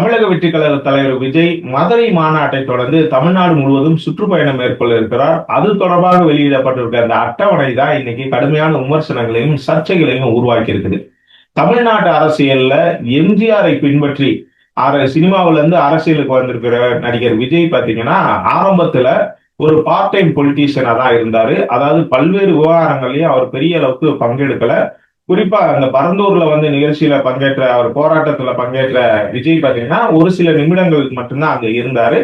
தமிழக வெற்றி கழக தலைவர் விஜய் மதுரை மாநாட்டை தொடர்ந்து தமிழ்நாடு முழுவதும் சுற்றுப்பயணம் மேற்கொள்ள இருக்கிறார். அது தொடர்பாக வெளியிடப்பட்டிருக்க அந்த அட்டவணை தான் இன்னைக்கு கடுமையான விமர்சனங்களையும் சர்ச்சைகளையும் உருவாக்கி இருக்குது. தமிழ்நாட்டு அரசியல்ல எம்ஜிஆரை பின்பற்றி சினிமாவில இருந்து அரசியலுக்கு வந்திருக்கிற நடிகர் விஜய் பாத்தீங்கன்னா ஆரம்பத்துல ஒரு பார்ட் டைம் பொலிட்டீஷியனா தான் இருந்தாரு. அதாவது பல்வேறு விவகாரங்களையும் அவர் பெரிய அளவுக்கு பங்கெடுக்கல. குறிப்பா அந்த பரந்தூர்ல வந்து நிகழ்ச்சியில பங்கேற்ற அவர் போராட்டத்துல பங்கேற்ற விஜய் பாத்தீங்கன்னா ஒரு சில நிமிடங்கள் மட்டும்தான் அங்க இருந்தாரு.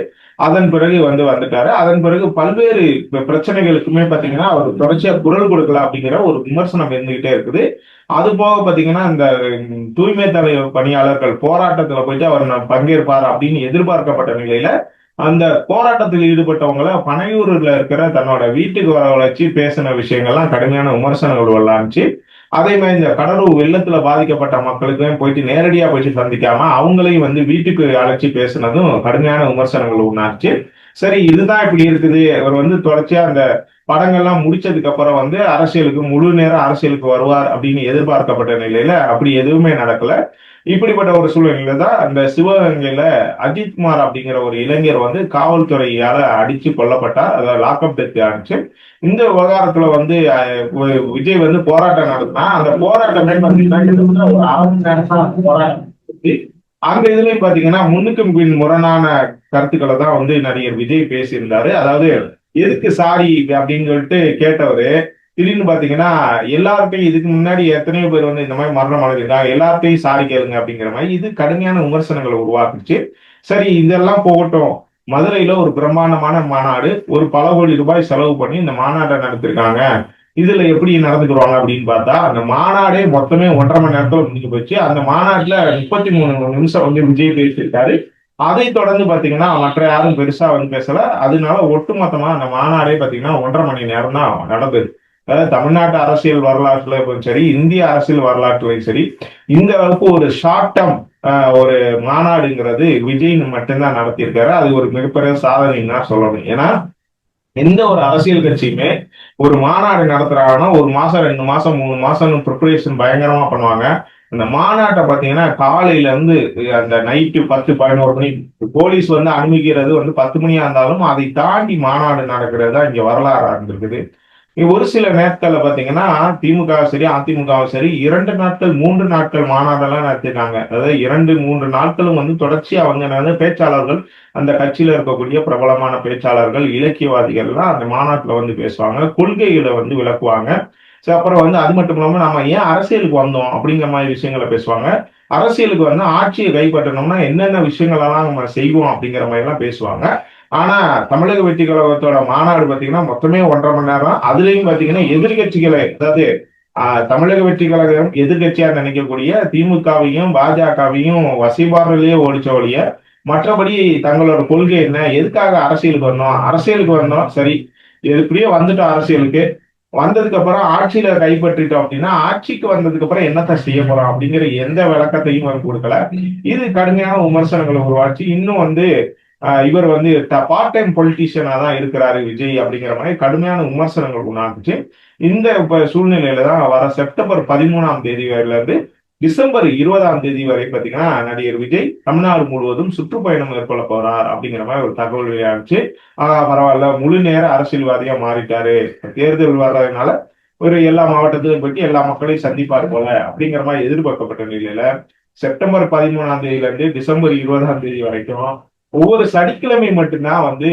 அதன் பிறகு வந்து வந்துட்டாரு. அதன் பிறகு பல்வேறு பிரச்சனைகளுக்குமே பாத்தீங்கன்னா அவர் தொடர்ச்சியா குரல் கொடுக்கல அப்படிங்கிற ஒரு விமர்சனம் இருந்துகிட்டே இருக்குது. அது போக பாத்தீங்கன்னா இந்த தூய்மை தலைவர் பணியாளர்கள் போராட்டத்துல போயிட்டு அவர் பங்கேற்பார் அப்படின்னு எதிர்பார்க்கப்பட்ட நிலையில அந்த போராட்டத்தில் ஈடுபட்டவங்கள பனையூர்ல இருக்கிற தன்னோட வீட்டுக்கு வரவழைச்சு பேசின விஷயங்கள்லாம் கடுமையான விமர்சனங்கள் வரலாச்சு அதே மாதிரி இந்த கடலூர் வெள்ளத்துல பாதிக்கப்பட்ட மக்களுக்குமே போயிட்டு நேரடியா போயிட்டு சந்திக்காம அவங்களையும் வந்து வீட்டுக்கு அழைச்சி பேசினதும் கடுமையான விமர்சனங்கள் உண்டாச்சு சரி இதுதான் இப்படி இருக்குது. அவர் வந்து தொடர்ச்சியா அந்த படங்கள்லாம் முடிச்சதுக்கு அப்புறம் வந்து அரசியலுக்கு முழு நேரம் அரசியலுக்கு வருவார் அப்படின்னு எதிர்பார்க்கப்பட்ட நிலையில அப்படி எதுவுமே நடக்கல. இப்படிப்பட்ட ஒரு சூழ்நிலையில தான் அந்த சிவகங்கையில அஜித்குமார் அப்படிங்கிற ஒரு இளைஞர் வந்து காவல்துறையால அடிச்சு கொல்லப்பட்டார். அதாவது லாக்அப் டெத் ஆனிச்சு இந்த விவகாரத்துல வந்து விஜய் வந்து போராட்டம் நடத்தினா அந்த போராட்டமே ஒரு ஆறு நேரம் போராட்டம். அந்த இதுலயும் பாத்தீங்கன்னா முன்னுக்கும் பின் முரணான கருத்துக்களை தான் வந்து நடிகர் விஜய் பேசியிருந்தாரு. அதாவது எதுக்கு சாரி? அப்படின்னு சொல்லிட்டு கேட்டவரு திடீர்னு பாத்தீங்கன்னா எல்லார்ட்டையும் இதுக்கு முன்னாடி எத்தனையோ பேர் வந்து இந்த மாதிரி மரணம் அடைஞ்சிருக்காங்க. எல்லார்ட்டையும் சாரி கேளுங்க அப்படிங்கிற மாதிரி இது கடுமையான விமர்சனங்களை உருவாக்குச்சு. சரி இதெல்லாம் போகட்டும். மதுரையில ஒரு பிரம்மாண்டமான மாநாடு ஒரு பல கோடி ரூபாய் செலவு பண்ணி இந்த மாநாட்டை நடத்திருக்காங்க. இதுல எப்படி நடந்துக்கிறாங்க அப்படின்னு பார்த்தா அந்த மாநாடே மொத்தமே ஒன்றரை மணி நேரத்துல முடிஞ்சு போச்சு. அந்த மாநாட்டுல முப்பத்தி மூணு நிமிஷம் வந்து விஜய் பேசியிருக்காரு. அதை தொடர்ந்து பாத்தீங்கன்னா மற்ற யாரும் பெருசா வந்து பேசல. அதனால ஒட்டுமொத்தமா அந்த மாநாடே பாத்தீங்கன்னா ஒன்றரை மணி நேரம் தான் நடந்தது. அதாவது தமிழ்நாட்டு அரசியல் வரலாற்றுலையும் சரி இந்திய அரசியல் வரலாற்றுலையும் சரி இந்த அளவுக்கு ஒரு ஷார்ட் டேர்ம் ஒரு மாநாடுங்கிறது விஜய் மட்டும்தான் நடத்தியிருக்காரு. அது ஒரு மிகப்பெரிய சாதனைன்னு தான் சொல்லணும். ஏன்னா எந்த ஒரு அரசியல் கட்சியுமே ஒரு மாநாடு நடத்துறாங்கன்னா ஒரு மாசம் ரெண்டு மாசம் மூணு மாசம் ப்ரிப்பரேஷன் பயங்கரமா பண்ணுவாங்க. அந்த மாநாட்டை பாத்தீங்கன்னா காலையில இருந்து அந்த நைட்டு பத்து பதினோரு மணி போலீஸ் வந்து அனுமதிக்கிறது வந்து பத்து மணியா இருந்தாலும் அதை தாண்டி மாநாடு நடக்கிறது தான் இங்க வரலாறு இருந்திருக்குது. ஒரு சில நேரத்துல பாத்தீங்கன்னா திமுக சரி அதிமுகவும் சரி இரண்டு நாட்கள் மூன்று நாட்கள் மாநாடெல்லாம் நடத்திருக்காங்க. அதாவது இரண்டு மூன்று நாட்களும் வந்து தொடர்ச்சியா அவங்க பேச்சாளர்கள் அந்த கட்சியில இருக்கக்கூடிய பிரபலமான பேச்சாளர்கள் இலக்கியவாதிகள்லாம் அந்த மாநாட்டுல வந்து பேசுவாங்க கொள்கைகளை வந்து விளக்குவாங்க. அப்புறம் வந்து அது மட்டும் இல்லாம நம்ம ஏன் அரசியலுக்கு வந்தோம் அப்படிங்கிற மாதிரி விஷயங்களை பேசுவாங்க. அரசியலுக்கு வந்து ஆட்சியை கைப்பற்றணும்னா என்னென்ன விஷயங்களெல்லாம் நம்ம செய்வோம் அப்படிங்கிற மாதிரி எல்லாம் பேசுவாங்க. ஆனா தமிழக வெற்றி கழகத்தோட மாநாடு பாத்தீங்கன்னா மொத்தமே ஒன்றரை மணி நேரம். அதுலயும் பாத்தீங்கன்னா எதிர்கட்சிகளை அதாவது தமிழக வெற்றி கழகம் எதிர்கட்சியா நினைக்கக்கூடிய திமுகவையும் பாஜகவையும் வசிபாரிலேயே ஓடிச்ச ஒழிய மற்றபடி தங்களோட கொள்கை என்ன? எதுக்காக அரசியலுக்கு வந்தோம்? அரசியலுக்கு வந்தோம். சரி எப்படியோ வந்துட்டோம் அரசியலுக்கு. வந்ததுக்கு அப்புறம் ஆட்சியில கைப்பற்றிட்டோம் அப்படின்னா ஆட்சிக்கு வந்ததுக்கு அப்புறம் என்னத்த செய்ய போறோம் அப்படிங்கிற எந்த விளக்கத்தையும் அவர் கொடுக்கல. இது கடுமையான விமர்சனங்களை உருவாச்சு. இன்னும் வந்து இவர் வந்து பார்ட் டைம் பொலிட்டீஷியனா தான் இருக்கிறாரு விஜய் அப்படிங்கிற மாதிரி கடுமையான விமர்சனங்கள் உண்டாச்சு இந்த சூழ்நிலையில தான் வர செப்டம்பர் பதிமூணாம் தேதி வரையில இருந்து டிசம்பர் இருபதாம் தேதி வரை பாத்தீங்கன்னா நடிகர் விஜய் தமிழ்நாடு முழுவதும் சுற்றுப்பயணம் மேற்கொள்ள போறார் அப்படிங்கிற மாதிரி ஒரு தகவல் வெளியாச்சு ஆஹ் பரவாயில்ல முழு நேர அரசியல்வாதியா மாறிட்டாரு. தேர்தல் வர்றதுனால ஒரு எல்லா மாவட்டத்திலும் போயிட்டு எல்லா மக்களையும் சந்திப்பார் போல அப்படிங்கிற மாதிரி எதிர்பார்க்கப்பட்ட நிலையில செப்டம்பர் பதிமூணாம் தேதியில இருந்து டிசம்பர் இருபதாம் தேதி வரைக்கும் ஒவ்வொரு சனிக்கிழமை மட்டும்தான் வந்து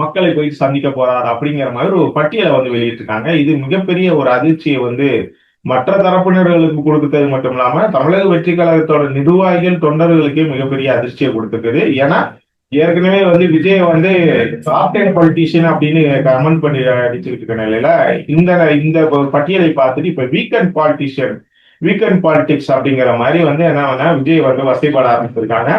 மக்களை போய் சந்திக்க போறார் அப்படிங்கிற மாதிரி ஒரு பட்டியலை வந்து வெளியிட்டிருக்காங்க. இது மிகப்பெரிய ஒரு அதிர்ச்சியை வந்து மற்ற தரப்பினர்களுக்கு கொடுத்தது மட்டும் இல்லாம தமிழக வெற்றி கழகத்தோட நிர்வாகிகள் தொண்டர்களுக்கே மிகப்பெரிய அதிர்ச்சியை கொடுத்துருக்குது. ஏன்னா ஏற்கனவே வந்து விஜய் வந்து சாப்டைன் பொலிட்டீஷியன் அப்படின்னு கமெண்ட் பண்ணி அடிச்சுக்கிட்டு இருக்க நிலையில இந்த இந்த பட்டியலை பார்த்துட்டு இப்ப வீக்கெண்ட் பாலிட்டிஷியன் வீக்கெண்ட் பாலிடிக்ஸ் அப்படிங்கிற மாதிரி வந்து என்ன விஜய் வந்து வசதிப்பட ஆரம்பிச்சிருக்காங்க.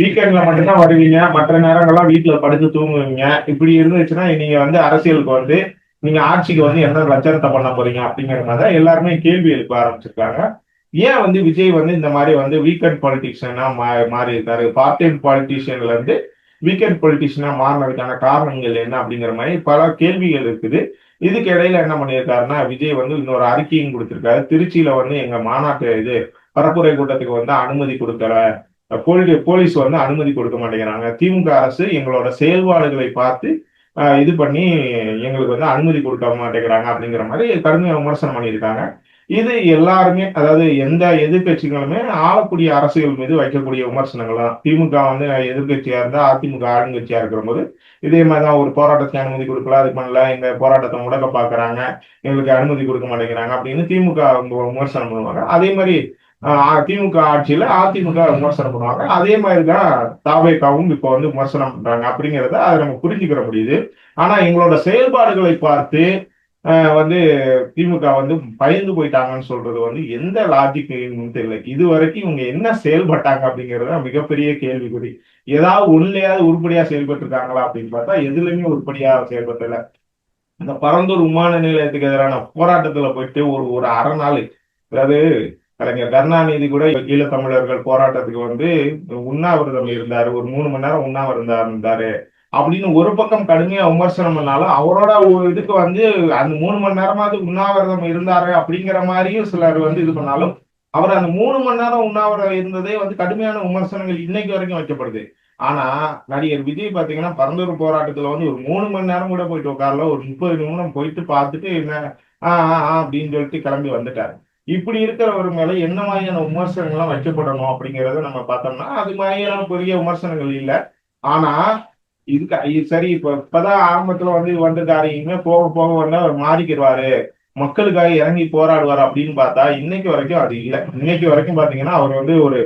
வீக்கெண்ட்ல மட்டும்தான் வருவீங்க. மற்ற நேரங்கள்லாம் வீட்டுல படுத்து தூங்குவீங்க. இப்படி இருந்துச்சுன்னா நீங்க வந்து அரசியலுக்கு வந்து நீங்க ஆட்சிக்கு வந்து எந்த லட்சணத்தை பண்ண போறீங்க அப்படிங்கிற மாதிரி தான் எல்லாருமே கேள்வி எழுப்ப ஆரம்பிச்சிருக்காங்க. ஏன் வந்து விஜய் வந்து இந்த மாதிரி வந்து வீக்கெண்ட் பாலிட்டிஷியனா மாறி இருக்காரு பார்ட் டைம் பாலிட்டிஷியன்ல இருந்து வீக்கெண்ட் பொலிட்டிஷியனா மாறினதுக்கான காரணங்கள் என்ன அப்படிங்கிற மாதிரி பல கேள்விகள் இருக்குது. இதுக்கு இடையில என்ன பண்ணியிருக்காருன்னா விஜய் வந்து இன்னொரு அறிக்கையும் கொடுத்திருக்காரு. திருச்சியில வந்து எங்க மாநாட்டு இது பரப்புரை கூட்டத்துக்கு வந்து அனுமதி கொடுக்கல. போலீ போலீஸ் வந்து அனுமதி கொடுக்க மாட்டேங்கிறாங்க. திமுக அரசு எங்களோட செயல்பாடுகளை பார்த்து இது பண்ணி எங்களுக்கு வந்து அனுமதி கொடுக்க மாட்டேங்கிறாங்க அப்படிங்கிற மாதிரி கடுமையாக விமர்சனம் பண்ணியிருக்காங்க. இது எல்லாருமே அதாவது எந்த எதிர்கட்சிகளுமே ஆளக்கூடிய அரசுகள் மீது வைக்கக்கூடிய விமர்சனங்கள் தான். திமுக வந்து எதிர்கட்சியா இருந்தா அதிமுக ஆளுங்கட்சியா இருக்கிற போது இதே மாதிரி தான் ஒரு போராட்டத்தை அனுமதி கொடுக்கல அது பண்ணல எங்க போராட்டத்தை முடக்க பாக்குறாங்க எங்களுக்கு அனுமதி கொடுக்க மாட்டேங்கிறாங்க அப்படின்னு திமுக அவங்க விமர்சனம் பண்ணுவாங்க. அதே மாதிரி திமுக ஆட்சியில அதிமுக விமர்சனம் பண்ணுவாங்க அதே மாதிரி தான் தாவேக்காவும் இப்போ வந்து விமர்சனம் பண்றாங்க. அப்படிங்கிறத அதை நம்ம புரிஞ்சுக்கிற முடியுது. ஆனா எங்களோட செயல்பாடுகளை பார்த்து வந்து திமுக வந்து பயந்து போயிட்டாங்கன்னு சொல்றது வந்து எந்த லாஜிக் தெரியல இது வரைக்கும் இவங்க என்ன செயல்பட்டாங்க அப்படிங்கிறது மிகப்பெரிய கேள்விக்குறி. ஏதாவது ஒண்ணுலயாவது உருப்படியா செயல்பட்டு இருக்காங்களா அப்படின்னு பார்த்தா எதுலையுமே உருப்படியா செயல்பட்டல இந்த பரந்தூர் விமான நிலையத்துக்கு எதிரான போராட்டத்துல போயிட்டு ஒரு ஒரு அரை நாள் அதாவது கலைஞர் கருணாநிதி கூட ஈழத்தமிழர்கள் போராட்டத்துக்கு வந்து உண்ணாவிரதம் இருந்தாரு ஒரு மூணு மணி நேரம் உண்ணாவிரதம் இருந்தாரு அப்படின்னு ஒரு பக்கம் கடுமையா விமர்சனம் பண்ணாலும் அவரோட இதுக்கு வந்து அந்த மூணு மணி நேரமாவது உண்ணாவிரதம் இருந்தாரு அப்படிங்கிற மாதிரியும் சிலர் வந்து இது பண்ணாலும் அவர் அந்த மூணு மணி நேரம் உண்ணாவிரதம் இருந்ததே வந்து கடுமையான விமர்சனங்கள் இன்னைக்கு வரைக்கும் வைக்கப்படுது. ஆனா நடிகர் விஜய் பாத்தீங்கன்னா பரந்தூர் போராட்டத்துல வந்து ஒரு மூணு மணி நேரம் கூட போயிட்டு உட்காரல ஒரு முப்பது நிமிடம் போயிட்டு பார்த்துட்டு என்ன ஆஹ் ஆஹ் ஆஹ் அப்படின்னு சொல்லிட்டு கிளம்பி வந்துட்டாரு. இப்படி இருக்கிறவர் மேல என்ன மாதிரியான விமர்சனங்கள்லாம் வைக்கப்படணும் அப்படிங்கறத நம்ம பார்த்தோம்னா அது மாதிரியான பெரிய விமர்சனங்கள் இல்லை. ஆனா இதுக்கு சரி இப்ப இப்பதான் ஆரம்பத்துல வந்து வந்திருக்காரையுமே போக போக வந்து அவர் மாறிக்கிடுவாரு. மக்களுக்காக இறங்கி போராடுவார் அப்படின்னு பார்த்தா இன்னைக்கு வரைக்கும் அது இல்லை. இன்னைக்கு வரைக்கும் பாத்தீங்கன்னா அவர் வந்து ஒரு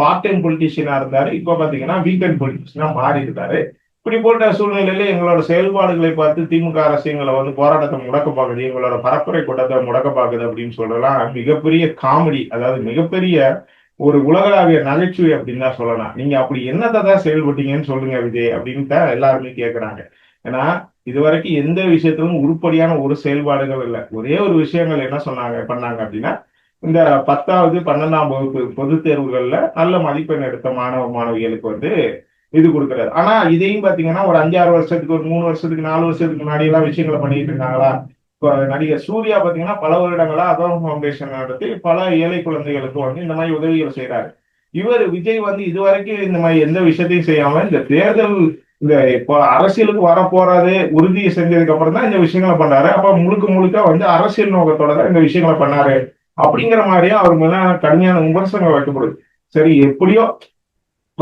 பார்ட் டைம் பொலிட்டிஷியனா இருந்தாரு. இப்ப பாத்தீங்கன்னா வீக்கெண்ட் பொலிட்டிஷியனா மாறி இருக்காரு இப்படி போட்ட சூழ்நிலையில எங்களோட செயல்பாடுகளை பார்த்து திமுக அரசு எங்களை வந்து போராட்டத்தை முடக்க பாக்குது எங்களோட பரப்புரை கூட்டத்தை முடக்க பாக்குது அப்படின்னு சொல்லலாம். மிகப்பெரிய காமெடி அதாவது மிகப்பெரிய ஒரு உலகளாவிய நகைச்சுவை அப்படின்னு தான் சொல்லலாம். நீங்க அப்படி என்னத்தை தான் செயல்பட்டீங்கன்னு சொல்லுங்க விஜய் அப்படின்னு தான் எல்லாருமே கேட்கறாங்க ஏன்னா இதுவரைக்கும் எந்த விஷயத்திலும் உருப்படியான ஒரு செயல்பாடுகள் இல்லை. ஒரே ஒரு விஷயங்கள் என்ன சொன்னாங்க பண்ணாங்க அப்படின்னா இந்த பத்தாவது பன்னெண்டாம் வகுப்பு பொதுத் தேர்வுகள்ல நல்ல மதிப்பெண் எடுத்த மாணவ மாணவிகளுக்கு வந்து இது கொடுக்குறாரு. ஆனா இதையும் பாத்தீங்கன்னா ஒரு அஞ்சாறு வருஷத்துக்கு ஒரு மூணு வருஷத்துக்கு நாலு வருஷத்துக்கு முன்னாடி எல்லாம் விஷயங்களை பண்ணிட்டு இருக்காங்களா இப்போ நடிகர் சூர்யா பாத்தீங்கன்னா பல வருடங்களா அதான் ஃபவுண்டேஷன் நடத்தி பல ஏழை குழந்தைகளுக்கு வந்து இந்த மாதிரி உதவிகள் செய்யறாரு இவர் விஜய் வந்து இதுவரைக்கும் இந்த மாதிரி எந்த விஷயத்தையும் செய்யாம இந்த தேர்தல் இந்த இப்போ அரசியலுக்கு வர உறுதியை உறுதி செஞ்சதுக்கு அப்புறம் தான் இந்த விஷயங்களை பண்ணாரு. அப்ப முழுக்க முழுக்க வந்து அரசியல் நோக்கத்தோட தான் இந்த விஷயங்களை பண்ணாரு. அப்படிங்கிற மாதிரியே அவர் மேல கடுமையான விமர்சனங்கள் வைக்கப்படுது. சரி எப்படியோ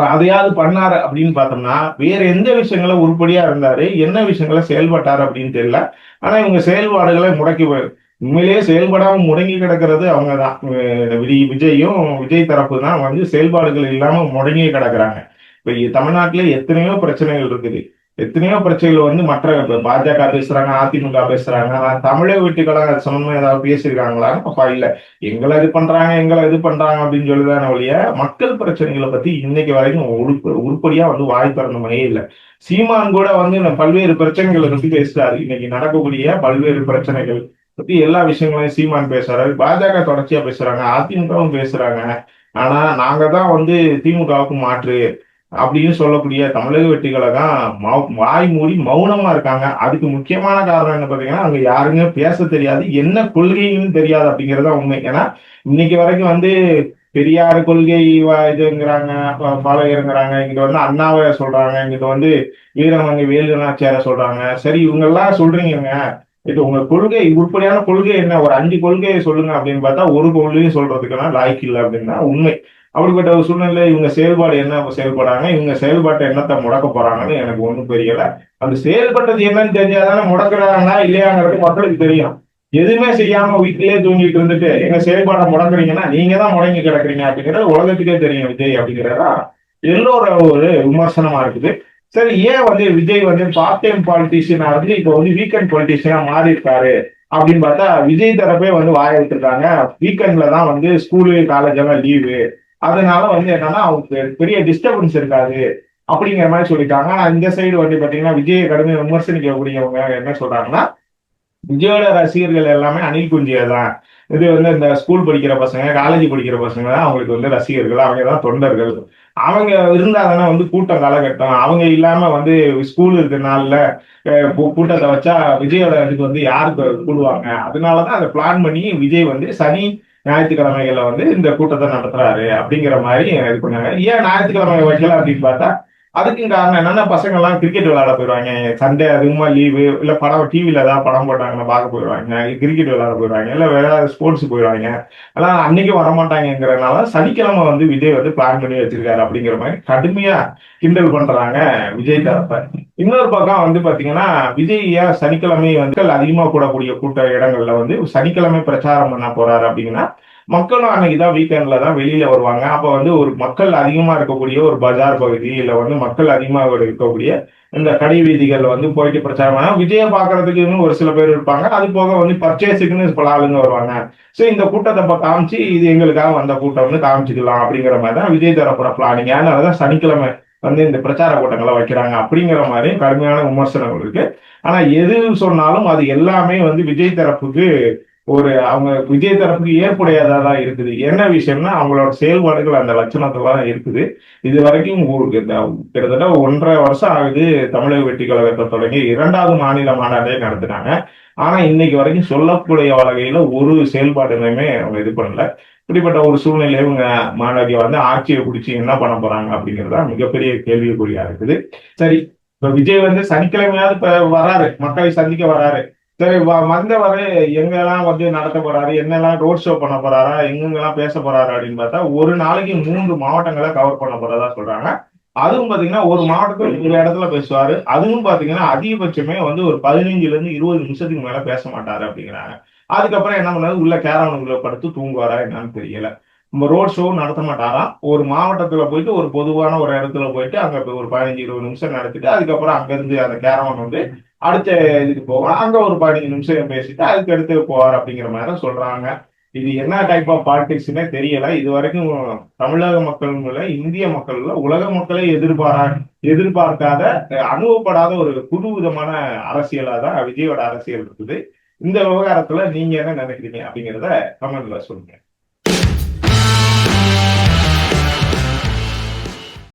அதையாவது பண்ணாரு அப்படின்னு பார்த்தோம்னா வேற எந்த விஷயங்கள உருப்படியா இருந்தாரு என்ன விஷயங்கள செயல்பட்டாரு அப்படின்னு தெரியல. ஆனா இவங்க செயல்பாடுகளை முடக்கி உண்மையிலேயே செயல்படாம முடங்கி கிடக்கிறது அவங்கதான். தான் விஜய் விஜயும் விஜய் தரப்பு தான் வந்து செயல்பாடுகள் இல்லாம முடங்கி கிடக்குறாங்க. இப்ப தமிழ்நாட்டுல எத்தனையோ பிரச்சனைகள் இருக்குது. எத்தனையோ பிரச்சனைகள் வந்து மற்ற பாஜக பேசுறாங்க அதிமுக பேசுறாங்க. ஆனா தமிழக வீட்டுக்கெல்லாம் அது சம்பந்தமா ஏதாவது பேசியிருக்காங்களா? அப்பா இல்ல. எங்களை இது பண்றாங்க எங்களை இது பண்றாங்க அப்படின்னு சொல்லுதான ஒழிய மக்கள் பிரச்சனைகளை பத்தி இன்னைக்கு வரைக்கும் உருப்ப உருப்படியா வந்து வாய் திறந்த மாதிரியே சீமான் கூட வந்து இந்த பல்வேறு பிரச்சனைகளை பத்தி பேசுறாரு. இன்னைக்கு நடக்கக்கூடிய பல்வேறு பிரச்சனைகள் பத்தி எல்லா விஷயங்களையும் சீமான் பேசுறாரு. பாஜக தொடர்ச்சியா பேசுறாங்க அதிமுகவும் பேசுறாங்க. ஆனா நாங்க தான் வந்து திமுகவுக்கு மாற்று. அப்படின்னு சொல்லக்கூடிய தமிழக வெட்டிகளை தான் வாய் மூடி மௌனமா இருக்காங்க. அதுக்கு முக்கியமான காரணம் என்ன பாத்தீங்கன்னா அங்க யாருங்க பேச தெரியாது என்ன கொள்கையும் தெரியாது அப்படிங்கறத உண்மை. ஏன்னா இன்னைக்கு வரைக்கும் வந்து பெரியார் கொள்கை இதுங்கிறாங்க ப- இங்கிட்ட வந்து அண்ணாவை சொல்றாங்க இங்கிட்ட வந்து வீரமங்கை வேலுநாச்சியார சொல்றாங்க. சரி இவங்க எல்லாம் சொல்றீங்க இது உங்க கொள்கை உருப்படியான கொள்கை என்ன? ஒரு அஞ்சு கொள்கையை சொல்லுங்க அப்படின்னு பார்த்தா ஒரு கொள்கையும் சொல்றதுக்கெல்லாம் லாய்க்கு இல்லை அப்படின்னா உண்மை. அப்படிப்பட்ட ஒரு சூழ்நிலை இவங்க செயல்பாடு என்ன செயல்படுறாங்க? இவங்க செயல்பாட்டை என்னத்தை முடக்க போறாங்கன்னு எனக்கு ஒன்றும் தெரியல அந்த செயல்பட்டது என்னன்னு தெரிஞ்சாதானே முடக்கிறாங்களா இல்லையாங்கிறது மக்களுக்கு தெரியும். எதுவுமே செய்யாம வீட்டிலேயே தூங்கிட்டு இருந்துட்டு எங்க செயல்பாடை முடங்குறீங்கன்னா நீங்க தான் முடங்கி கிடக்குறீங்க அப்படிங்கிறது உலகத்துக்கே தெரியும் விஜய் அப்படிங்கிறதா எல்லோர ஒரு விமர்சனமா இருக்குது. சரி ஏன் வந்து விஜய் வந்து பார்ட் டைம் பாலிட்டிஷியனா இருந்து இப்போ வந்து வீக்கெண்ட் பாலிட்டிஷியனா மாறி இருக்காரு அப்படின்னு பார்த்தா விஜய் தரப்பே வந்து வாய விட்டுருக்காங்க வீக்கெண்ட்ல தான் வந்து ஸ்கூலு காலேஜ் எல்லாம் லீவு அதனால வந்து என்னன்னா அவங்களுக்கு பெரிய டிஸ்டர்பன்ஸ் இருக்காது அப்படிங்கிற மாதிரி சொல்லிட்டாங்க. ஆனா இந்த சைடு வந்து பாத்தீங்கன்னா விஜய கடுமையை விமர்சனிக்கக்கூடியவங்க என்ன சொல்றாங்கன்னா விஜயோட ரசிகர்கள் எல்லாமே அணில் குஞ்சியா தான். இது வந்து இந்த ஸ்கூல் படிக்கிற பசங்க காலேஜ் படிக்கிற பசங்க தான் அவங்களுக்கு வந்து ரசிகர்கள். அவங்க தான் தொண்டர்கள். அவங்க இருந்தாங்கன்னா வந்து கூட்டம் காலகட்டம். அவங்க இல்லாம வந்து ஸ்கூல் இருக்கிற நாள்ல கூட்டத்தை வச்சா விஜயோட இதுக்கு வந்து யாருக்கு கூடுவாங்க? அதனாலதான் அதை பிளான் பண்ணி விஜய் வந்து சனி ஞாயிற்றுக்கிழமைகள்ல வந்து இந்த கூட்டத்தை நடத்துறாரு அப்படிங்கிற மாதிரி இது பண்ணாங்க. ஏன் ஞாயிற்றுக்கிழமை வைக்கல அப்படின்னு பார்த்தா அதுக்கும் காரணம் என்னன்னா பசங்க எல்லாம் கிரிக்கெட் விளையாட போயிடுவாங்க. சண்டே அதிகமா லீவு இல்ல படம் டிவில ஏதாவது படம் போட்டாங்கன்னா பார்க்க போயிடுவாங்க. கிரிக்கெட் விளையாட போயிடுவாங்க. இல்ல வேற ஸ்போர்ட்ஸ் போயிடுவாங்க. அதெல்லாம் அன்னைக்கு வரமாட்டாங்கிறனால சனிக்கிழமை வந்து விஜய் வந்து பிளான் பண்ணி வச்சிருக்காரு அப்படிங்கிற மாதிரி கடுமையா கிண்டல் பண்றாங்க விஜய் தரப்ப. இன்னொரு பக்கம் வந்து பாத்தீங்கன்னா விஜய் ஏன் சனிக்கிழமை வந்து அதிகமா கூடக்கூடிய கூட்ட இடங்கள்ல வந்து சனிக்கிழமை பிரச்சாரம் பண்ண போறாரு அப்படின்னா மக்களும் அன்னைக்கு தான் வீக்கெண்ட்ல தான் வெளியில வருவாங்க. அப்ப வந்து ஒரு மக்கள் அதிகமா இருக்கக்கூடிய ஒரு பஜார் பகுதி இல்ல வந்து மக்கள் அதிகமாக இருக்கக்கூடிய இந்த கடை வீதிகள்ல வந்து போயிட்டு பிரச்சாரம் பண்ணா விஜய பாக்குறதுக்கு ஒரு சில பேர் இருப்பாங்க. அது போக வந்து பர்ச்சேஸுக்குன்னு பல ஆளுங்க வருவாங்க. சோ இந்த கூட்டத்தை இப்ப காமிச்சு இது எங்களுக்காக வந்த கூட்டம் வந்து காமிச்சுக்கலாம் அப்படிங்கிற மாதிரி தான் விஜய் தரப்புற பிளானிங் அதனாலதான் சனிக்கிழமை வந்து இந்த பிரச்சார கூட்டங்களை வைக்கிறாங்க அப்படிங்கிற மாதிரி கடுமையான விமர்சனங்கள் இருக்கு. ஆனா எது சொன்னாலும் அது எல்லாமே வந்து விஜய் தரப்புக்கு ஒரு அவங்க விஜய் தரப்புக்கு ஏற்புடையதா தான் இருக்குது. என்ன விஷயம்னா அவங்களோட செயல்பாடுகள் அந்த லட்சணத்துல தான் இருக்குது. இது வரைக்கும் ஊருக்கு இந்த கிட்டத்தட்ட ஒன்றரை வருஷம் ஆகுது தமிழக வெட்டி கழகத்தை தொடங்கி இரண்டாவது மாநில மாநாடே நடத்தினாங்க ஆனா இன்னைக்கு வரைக்கும் சொல்லக்கூடிய வகையில ஒரு செயல்பாடுமே அவங்க இது பண்ணல. இப்படிப்பட்ட ஒரு சூழ்நிலையை இவங்க மாணவிய வந்து ஆட்சியை பிடிச்சி என்ன பண்ண போறாங்க அப்படிங்கிறதா மிகப்பெரிய கேள்விக்குறியா இருக்குது. சரி இப்ப விஜய் வந்து சனிக்கிழமையாவது இப்ப வராரு. மக்களை சந்திக்க வராரு. சரி வந்தவரை எங்கெல்லாம் வந்து நடத்த போறாரு என்னெல்லாம் ரோட் ஷோ பண்ண போறாரா எங்கெங்கெல்லாம் பேச போறாரு அப்படின்னு பார்த்தா ஒரு நாளைக்கு மூன்று மாவட்டங்களை கவர் பண்ண போறதா சொல்றாங்க. அதுவும் பாத்தீங்கன்னா ஒரு மாவட்டத்தில் ஒரு இடத்துல பேசுவாரு. அதுவும் பாத்தீங்கன்னா அதிகபட்சமே வந்து ஒரு பதினஞ்சுல இருந்து இருபது நிமிஷத்துக்கு மேல பேச மாட்டாரு அப்படிங்கிறாங்க. அதுக்கப்புறம் என்ன பண்ணாரு உள்ள கேரவனுக்குள்ள படுத்து தூங்குவாரா என்னன்னு தெரியல. நம்ம ரோட் ஷோ நடத்த மாட்டாராம் ஒரு மாவட்டத்துல போயிட்டு ஒரு பொதுவான ஒரு இடத்துல போயிட்டு அங்க ஒரு பதினஞ்சு இருபது நிமிஷம் நடத்திட்டு அதுக்கப்புறம் அங்க இருந்து அந்த கேரவன் வந்து அடுத்த இதுக்கு போவோம் அங்க ஒரு பதினஞ்சு நிமிஷம் பேசிட்டு அதுக்கு அடுத்து போவார் அப்படிங்கிற மாதிரி தான் சொல்றாங்க. இது என்ன டைப் ஆஃப் பாலிடிக்ஸ்னே தெரியல. இது வரைக்கும் தமிழக மக்கள் இந்திய மக்கள்ல உலக மக்களே எதிர்பாரா எதிர்பார்க்காத அனுபவப்படாத ஒரு புது விதமான அரசியலா தான் விஜயோட அரசியல் இருக்குது. இந்த விவகாரத்துல நீங்க என்ன நினைக்கிறீங்க அப்படிங்கிறத கமெண்ட்ல சொல்லுங்க.